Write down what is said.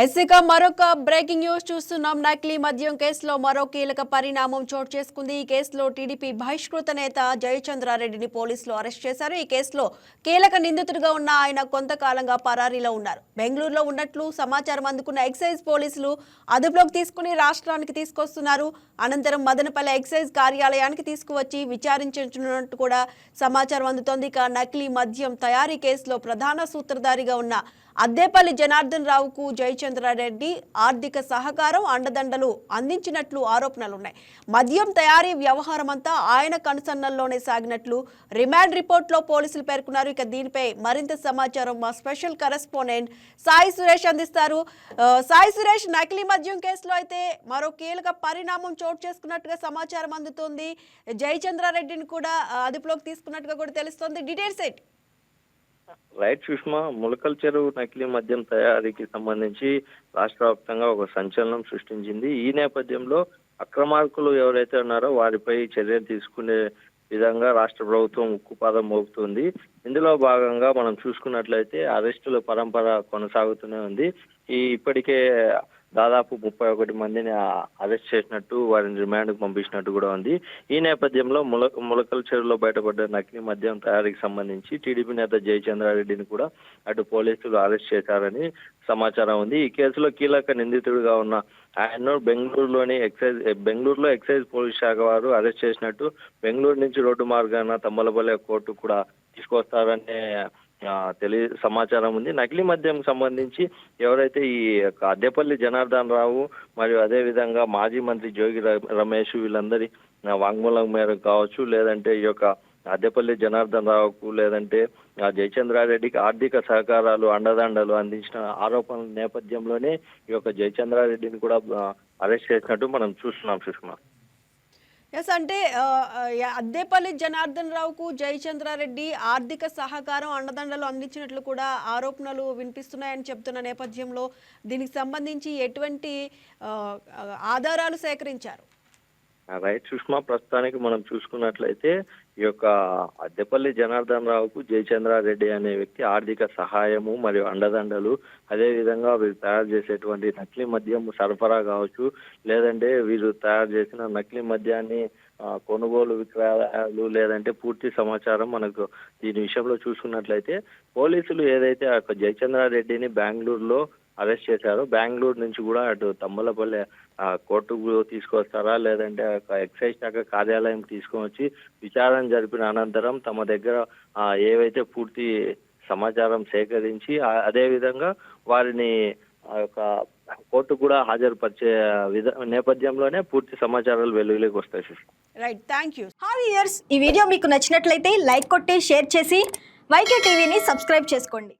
ఎస్సీగా మరొక breaking news చూస్తున్నాం. నకిలీ మద్యం కేసులో మరో కీలక పరిణామం చోటు చేసుకుంది. ఈ కేసులో టీడీపీ బహిష్కృత నేత జయచంద్రారెడ్డిని పోలీసులు అరెస్ట్ చేశారు. ఈ కేసులో కీలక నిందితుడిగా ఉన్న ఆయన కొంతకాలంగా పరారీలో ఉన్నారు. బెంగళూరులో ఉన్నట్లు సమాచారం అందుకున్న ఎక్సైజ్ పోలీసులు అదుపులోకి తీసుకుని రాష్ట్రానికి తీసుకొస్తున్నారు. అనంతరం మదనపల్లి ఎక్సైజ్ కార్యాలయానికి తీసుకువచ్చి విచారించనున్నట్టు కూడా సమాచారం అందుతోంది. ఇక నకిలీ మద్యం తయారీ కేసులో ప్రధాన సూత్రధారిగా ఉన్న అద్దేపల్లి జనార్దన్ రావుకు జయచంద్రారెడ్డి ఆర్థిక సహకారం అండదండలు అందించినట్లు ఆరోపణలున్నాయి. మద్యం తయారీ వ్యవహారం అంతా ఆయన కనుసన్నల్లోనే సాగినట్లు రిమాండ్ రిపోర్ట్లో పోలీసులు పేర్కొన్నారు. ఇక దీనిపై మరింత సమాచారం మా స్పెషల్ కరెస్పాండెంట్ సాయి సురేష్ అందిస్తారు. సాయి సురేష్ నకిలీ మద్యం కేసులో అయితే మరో కీలక పరిణామం చోటు చేసుకున్నట్టుగా సమాచారం అందుతోంది. జయచంద్రారెడ్డిని కూడా అదుపులోకి తీసుకున్నట్టుగా కూడా తెలుస్తోంది. డీటెయిల్స్ ఏంటి? రైట్ సుష్మా ములకల్ చెరువు నకిలీ మద్యం తయారీకి సంబంధించి రాష్ట్ర వ్యాప్తంగా ఒక సంచలనం సృష్టించింది. ఈ నేపథ్యంలో అక్రమార్కులు ఎవరైతే ఉన్నారో వారిపై చర్యలు తీసుకునే విధంగా రాష్ట్ర ప్రభుత్వం ఉక్కుపాదం మోపుతుంది. ఇందులో భాగంగా మనం చూసుకున్నట్లయితే అరెస్టుల పరంపర కొనసాగుతూనే ఉంది. ఈ ఇప్పటికే దాదాపు ముప్పై ఒకటి మందిని అరెస్ట్ చేసినట్టు వారిని రిమాండ్కు పంపించినట్టు కూడా ఉంది. ఈ నేపథ్యంలో ముల ములకల చెరువులో బయటపడ్డ నకిలీ మద్యం తయారీకి సంబంధించి టీడీపీ నేత జయచంద్రారెడ్డిని కూడా అటు పోలీసులు అరెస్ట్ చేశారని సమాచారం ఉంది. ఈ కేసులో కీలక నిందితుడిగా ఉన్న ఆయన్ను బెంగళూరులోని ఎక్సైజ్ బెంగళూరులో ఎక్సైజ్ పోలీస్ శాఖ వారు అరెస్ట్ చేసినట్టు బెంగళూరు నుంచి రోడ్డు మార్గాన తమ్మలపల్లె కోర్టు కూడా తీసుకొస్తారనే తెలియ సమాచారం ఉంది. నకిలీ మద్యం సంబంధించి ఎవరైతే ఈ యొక్క అద్దెపల్లి జనార్దన్ రావు మరియు అదేవిధంగా మాజీ మంత్రి జోగి ర- రమేష్ వీళ్ళందరి వాంగ్మూలం మేరకు కావచ్చు లేదంటే ఈ యొక్క అద్దెపల్లి జనార్దన్ రావుకు లేదంటే జయచంద్రారెడ్డికి ఆర్థిక సహకారాలు అండదండలు అందించిన ఆరోపణల నేపథ్యంలోనే ఈ యొక్క జయచంద్రారెడ్డిని కూడా అరెస్ట్ చేసినట్టు మనం చూస్తున్నాం సుష్మా. ఎస్ అంటే అద్దేపల్లి జనార్దన్ రావుకు జయచంద్రారెడ్డి ఆర్థిక సహకారం అండదండలు అందించినట్లు కూడా ఆరోపణలు వినిపిస్తున్నాయని చెప్తున్న నేపథ్యంలో దీనికి సంబంధించి ఎటువంటి ఆధారాలు సేకరించారు. రైట్ సుష్మా ప్రస్తుతానికి మనం చూసుకున్నట్లయితే ఈ యొక్క అద్దెపల్లి జనార్దన్ రావుకు జయచంద్రారెడ్డి అనే వ్యక్తి ఆర్థిక సహాయము మరియు అండదండలు అదే విధంగా వీరు తయారు చేసేటువంటి నకిలీ మద్యం సరఫరా కావచ్చు లేదంటే వీరు తయారు చేసిన నకిలీ మద్యాన్ని కొనుగోలు విక్రయాలు లేదంటే పూర్తి సమాచారం మనకు దీని విషయంలో చూసుకున్నట్లయితే పోలీసులు ఏదైతే ఆ యొక్క జయచంద్రారెడ్డిని బెంగళూరులో అరెస్ట్ చేశారు. బెంగళూరు నుంచి కూడా అటు తమ్మలపల్లి ఆ, కోర్టుకు తీసుకొస్తారా? లేదంటే ఎక్సైజ్ శాఖ కార్యాలయం తీసుకొని వచ్చి విచారణ జరిపిన అనంతరం తమ దగ్గర ఏవైతే పూర్తి సమాచారం సేకరించి అదేవిధంగా అదే విధంగా వారిని ఆ యొక్క కోర్టు కూడా హాజరుపరిచే విధ నేపథ్యంలోనే పూర్తి సమాచారాలు వెలుగులోకి వస్తాయి sister right thank you have years ఈ వీడియో మీకు నచ్చినట్లయితే లైక్ కొట్టి షేర్ చేసి వైకే టీవీని సబ్స్క్రైబ్ చేసుకోండి.